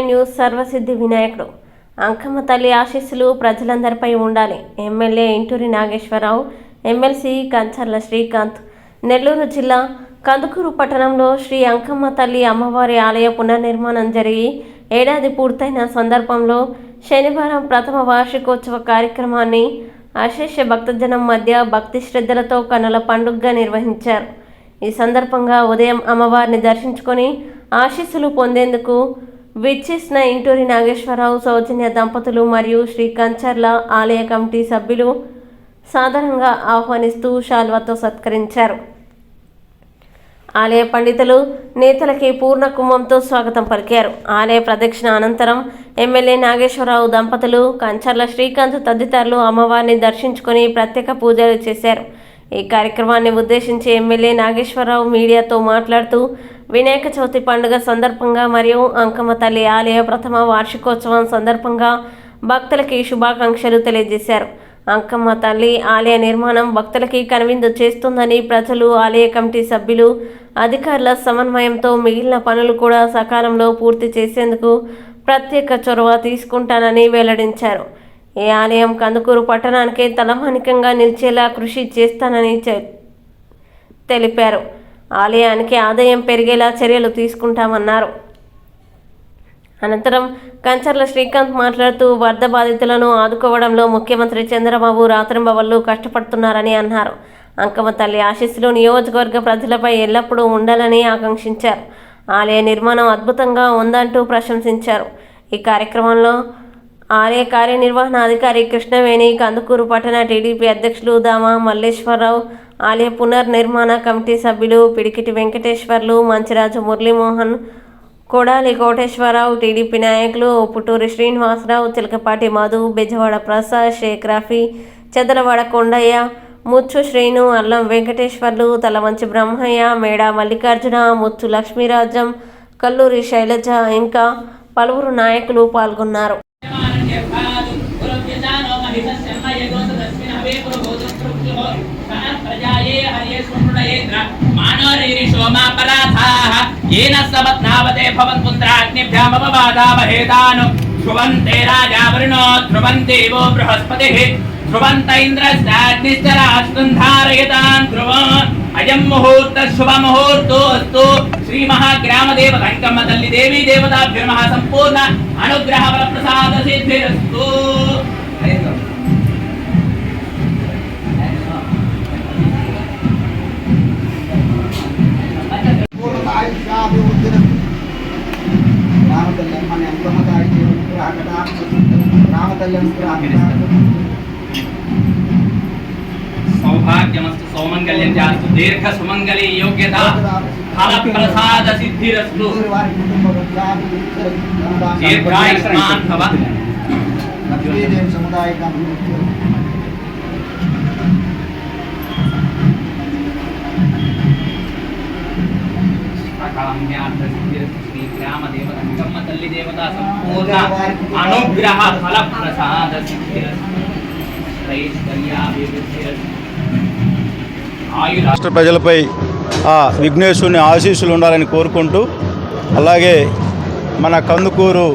Five news Sarvasiddhi వినాయకుడు. అంకమ్మ తల్లి ఆశీస్సులు ప్రజలందరిపై ఉండాలి. MLA Inturi Nageswararao MLC Kancharla Srikanth. Nellore జిల్లా కందుకూరు పట్టణంలో శ్రీ అంకమ్మ తల్లి అమ్మవారి ఆలయ పునర్నిర్మాణం జరిగి ఏడాది పూర్తయిన సందర్భంలో శనివారం ప్రథమ వార్షికోత్సవ కార్యక్రమాన్ని అశేష భక్తజనం మధ్య భక్తి శ్రద్ధలతో కనుల పండుగగా నిర్వహించారు. ఈ సందర్భంగా ఉదయం అమ్మవారిని దర్శించుకొని ఆశీస్సులు పొందేందుకు విచ్చేసిన ఇంటూరి నాగేశ్వరరావు సౌజన్య దంపతులు మరియు శ్రీ కంచర్ల ఆలయ కమిటీ సభ్యులు సాధారణంగా ఆహ్వానిస్తూ శాల్వాతో సత్కరించారు. ఆలయ పండితులు నేతలకి పూర్ణ కుంభంతో స్వాగతం పలికారు. ఆలయ ప్రదక్షిణ అనంతరం ఎమ్మెల్యే నాగేశ్వరరావు దంపతులు కంచర్ల శ్రీకాంత్ తదితరులు అమ్మవారిని దర్శించుకొని ప్రత్యేక పూజలు చేశారు. ఈ కార్యక్రమాన్ని ఉద్దేశించి ఎమ్మెల్యే నాగేశ్వరరావు మీడియాతో మాట్లాడుతూ వినాయక చవితి పండుగ సందర్భంగా మరియు అంకమ్మ తల్లి ఆలయ ప్రథమ వార్షికోత్సవం సందర్భంగా భక్తులకి శుభాకాంక్షలు తెలియజేశారు. అంకమ్మ తల్లి ఆలయ నిర్మాణం భక్తులకి కనువిందు చేస్తుందని ప్రజలు ఆలయ కమిటీ సభ్యులు అధికారుల సమన్వయంతో మిగిలిన పనులు కూడా సకాలంలో పూర్తి చేసేందుకు ప్రత్యేక చొరవ తీసుకుంటానని వెల్లడించారు. ఈ ఆలయం కందుకూరు పట్టణానికి తలమానికంగా నిలిచేలా కృషి చేస్తానని చె- తెలిపారు. ఆలయానికి ఆదాయం పెరిగేలా చర్యలు తీసుకుంటామన్నారు. అనంతరం కంచర్ల శ్రీకాంత్ మాట్లాడుతూ వరద బాధితులను ఆదుకోవడంలో ముఖ్యమంత్రి చంద్రబాబు రాత్రింబవళ్ళు కష్టపడుతున్నారని అన్నారు. అంకమ్మ తల్లి ఆశీస్సులు నియోజకవర్గ ప్రజలపై ఎల్లప్పుడూ ఉండాలని ఆకాంక్షించారు. ఆలయ నిర్మాణం అద్భుతంగా ఉందంటూ ప్రశంసించారు. ఈ కార్యక్రమంలో ఆలయ కార్యనిర్వహణ అధికారి కృష్ణవేణి కందుకూరు పట్టణ టీడీపీ అధ్యక్షులు దామ మల్లేశ్వరరావు ఆలయ పునర్నిర్మాణ కమిటీ సభ్యులు పిడికిటి వెంకటేశ్వర్లు మంచిరాజు మురళీమోహన్ కొడాలి కోటేశ్వరరావు టీడీపీ నాయకులు పుట్టూరి శ్రీనివాసరావు చిలకపాటి మధు బెజవాడ ప్రసాద్ షేక్ రఫీ చెదలవాడ కొండయ్య ముచ్చు శ్రీను అల్లం వెంకటేశ్వర్లు తలవంచి బ్రహ్మయ్య మేడా మల్లికార్జున ముచ్చు లక్ష్మీరాజం కల్లూరి శైలజ ఇంకా పలువురు నాయకులు పాల్గొన్నారు. येन सबत्नावते भवन्पुन्द्राग्निभ्यामपवादामहेतानु ध्रुवन्ते राजा वरुणो ध्रुवन्देवो बृहस्पतिः ध्रुवन्त इन्द्रश्चाग्निश्च राष्ट्रम् धारयतान् ध्रुवन् अयं मुहूर्तः शुभमुहूर्तोऽस्तु श्रीमहाग्रामदेवतङ्कम्म तल्लि देवी देवताभ्यो नमः सम्पूर्ण अनुग्रहफलप्रसादसिद्धिरस्तु సౌభాగ్యమస్తు సౌమంగళ్యం చాస్తు దీర్ఘ సుమంగళి యోగ్యత ఫల ప్రసాద సిద్ధిరస్తు దీర్ఘాయుష్మాన్ భవ. సముదాయ శ్రీ గ్రామ దేవత తల్లి దేవత సంపూర్ణ అనుగ్రహ ఫల ప్రసాద రాష్ట్ర ప్రజలపై ఆ విఘ్నేశ్వరుని ఆశీస్సులు ఉండాలని కోరుకుంటూ అలాగే మన కందుకూరు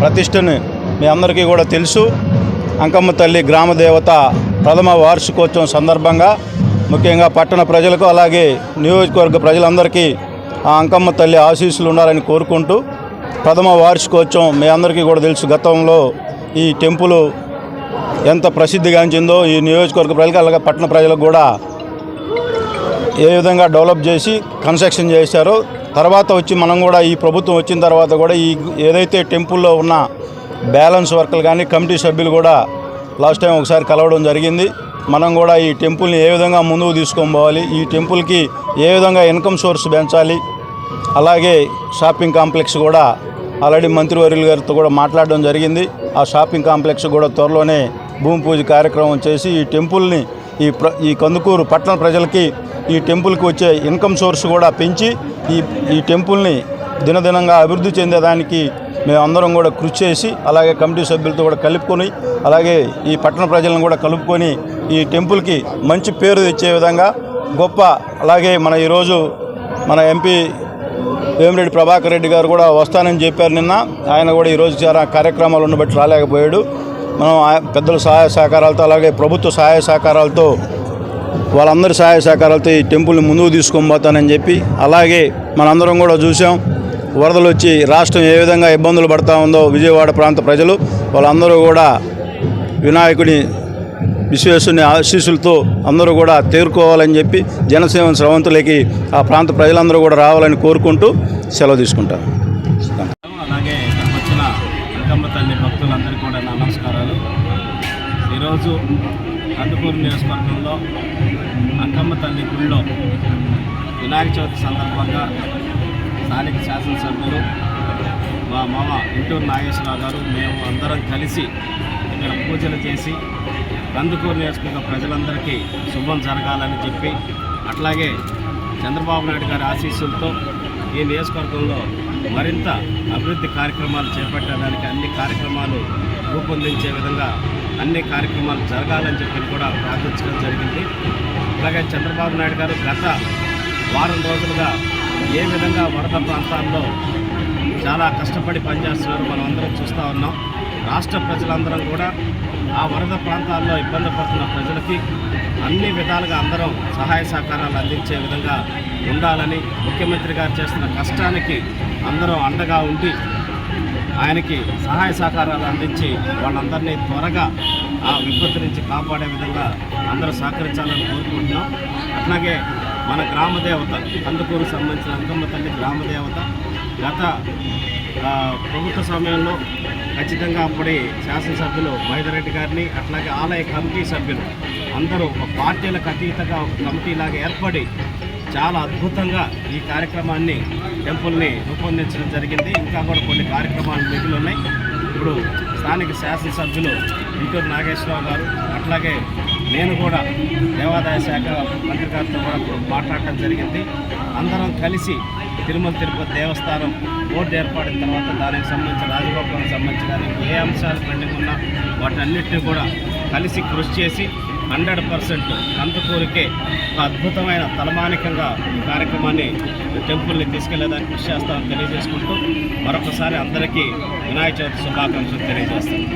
ప్రతిష్టని మీ అందరికీ కూడా తెలుసు అంకమ్మ తల్లి గ్రామ దేవత ప్రథమ వార్షికోత్సవం సందర్భంగా ముఖ్యంగా పట్టణ ప్రజలకు అలాగే నియోజకవర్గ ప్రజలందరికీ ఆ అంకమ్మ తల్లి ఆశీస్సులు ఉండాలని కోరుకుంటూ ప్రథమ వార్షికోత్సవం మీ అందరికీ కూడా తెలుసు. గతంలో ఈ టెంపుల్ ఎంత ప్రసిద్ధిగాంచిందో ఈ నియోజకవర్గ ప్రజలకు అలాగే పట్టణ ప్రజలకు కూడా ఏ విధంగా డెవలప్ చేసి కన్స్ట్రక్షన్ చేశారో తర్వాత వచ్చి మనం కూడా ఈ ప్రభుత్వం వచ్చిన తర్వాత కూడా ఈ ఏదైతే టెంపుల్లో ఉన్న బ్యాలెన్స్ వర్కర్లు కానీ కమిటీ సభ్యులు కూడా లాస్ట్ టైం ఒకసారి కలవడం జరిగింది. మనం కూడా ఈ టెంపుల్ని ఏ విధంగా ముందుకు తీసుకొని పోవాలి ఈ టెంపుల్కి ఏ విధంగా ఇన్కమ్ సోర్స్ పెంచాలి అలాగే షాపింగ్ కాంప్లెక్స్ కూడా ఆల్రెడీ మంత్రివర్యులు గారితో కూడా మాట్లాడడం జరిగింది. ఆ షాపింగ్ కాంప్లెక్స్ కూడా త్వరలోనే భూమి పూజ కార్యక్రమం చేసి ఈ టెంపుల్ని ఈ ప్ర ఈ కందుకూరు పట్టణ ప్రజలకి ఈ టెంపుల్కి వచ్చే ఇన్కమ్ సోర్స్ కూడా పెంచి ఈ ఈ టెంపుల్ని దినదినంగా అభివృద్ధి చెందేదానికి మేమందరం కూడా కృషి చేసి అలాగే కమిటీ సభ్యులతో కూడా కలుపుకొని అలాగే ఈ పట్టణ ప్రజలను కూడా కలుపుకొని ఈ టెంపుల్కి మంచి పేరు తెచ్చే విధంగా గొప్ప అలాగే మన ఈరోజు మన ఎంపీ వేమిరెడ్డి ప్రభాకర్ రెడ్డి గారు కూడా వస్తానని చెప్పారు నిన్న. ఆయన కూడా ఈరోజు చాలా కార్యక్రమాలు ఉండబట్టి రాలేకపోయాడు. మనం పెద్దల సహాయ సహకారాలతో అలాగే ప్రభుత్వ సహాయ సహకారాలతో వాళ్ళందరి సహాయ సహకారాలతో ఈ టెంపుల్ని ముందుకు తీసుకొని పోతానని చెప్పి అలాగే మనందరం కూడా చూసాం. వరదలు వచ్చి రాష్ట్రం ఏ విధంగా ఇబ్బందులు పడతా ఉందో విజయవాడ ప్రాంత ప్రజలు వాళ్ళందరూ కూడా వినాయకుని విశ్వేశ్వరుని ఆశీస్సులతో అందరూ కూడా తేరుకోవాలని చెప్పి జనసేవ స్రవంతులకి ఆ ప్రాంత ప్రజలందరూ కూడా రావాలని కోరుకుంటూ సెలవు తీసుకుంటాను. అలాగే వచ్చిన అంకమ్మ తల్లి భక్తులందరికీ కూడా నా నమస్కారాలు. ఈరోజు కందుకూరు నియోజకవర్గంలో అంకమ్మ తల్లి గుడిలో వినాయక చవితి సందర్భంగా స్థానిక శాసనసభ్యులు మా మామ ఇంటూరు నాగేశ్వరరావు గారు మేము అందరం కలిసి ఇక్కడ పూజలు చేసి కందుకూరు నియోజకవర్గ ప్రజలందరికీ శుభం జరగాలని చెప్పి అట్లాగే చంద్రబాబు నాయుడు గారి ఆశీస్సులతో ఈ నియోజకవర్గంలో మరింత అభివృద్ధి కార్యక్రమాలు చేపట్టడానికి అన్ని కార్యక్రమాలు రూపొందించే విధంగా అన్ని కార్యక్రమాలు జరగాలని చెప్పి కూడా ప్రార్థించడం జరిగింది. అలాగే చంద్రబాబు నాయుడు గారు గత వారం రోజులుగా ఏ విధంగా వరద ప్రాంతాల్లో చాలా కష్టపడి పనిచేస్తున్నారు మనం అందరం చూస్తూ ఉన్నాం. రాష్ట్ర ప్రజలందరం కూడా ఆ వరద ప్రాంతాల్లో ఇబ్బంది పడుతున్న ప్రజలకి అన్ని విధాలుగా అందరం సహాయ సహకారాలు అందించే విధంగా ఉండాలని ముఖ్యమంత్రి గారు చేస్తున్న కష్టానికి అందరం అండగా ఉండి ఆయనకి సహాయ సహకారాలు అందించి వాళ్ళందరినీ త్వరగా ఆ విపత్తు నుంచి కాపాడే విధంగా అందరూ సహకరించాలని కోరుకుంటున్నాం. అట్లాగే మన గ్రామ దేవత కందుకూరు సంబంధించిన అంకమ్మ తల్లి గ్రామదేవత గత ప్రభుత్వ సమయంలో ఖచ్చితంగా అప్పటి శాసనసభ్యులు మహిదరెడ్డి గారిని అట్లాగే ఆలయ కమిటీ సభ్యులు అందరూ ఒక పార్టీలకు అతీతంగా ఒక కమిటీలాగా ఏర్పడి చాలా అద్భుతంగా ఈ కార్యక్రమాన్ని టెంపుల్ని రూపొందించడం జరిగింది. ఇంకా కూడా కొన్ని కార్యక్రమాలు మిగిలి ఉన్నాయి. ఇప్పుడు స్థానిక శాసనసభ్యులు ఇంటూరు నాగేశ్వరరావు గారు అట్లాగే నేను కూడా దేవాదాయ శాఖ మంత్రి గారితో కూడా మాట్లాడటం జరిగింది. అందరం కలిసి తిరుమల తిరుపతి దేవస్థానం బోర్డు ఏర్పడిన తర్వాత దానికి సంబంధించి రాజగోపాలకు సంబంధించి కానీ ఏ అంశాలు పెండింగ్ ఉన్నా వాటన్నిటిని కూడా కలిసి కృషి చేసి హండ్రెడ్ పర్సెంట్ కందుకూరికే ఒక అద్భుతమైన తలమానికంగా ఈ కార్యక్రమాన్ని టెంపుల్ని తీసుకెళ్ళేదానికి కృషి చేస్తామని తెలియజేసుకుంటూ మరొకసారి అందరికీ వినాయక చవితి శుభాకాంక్షలు తెలియజేస్తాను.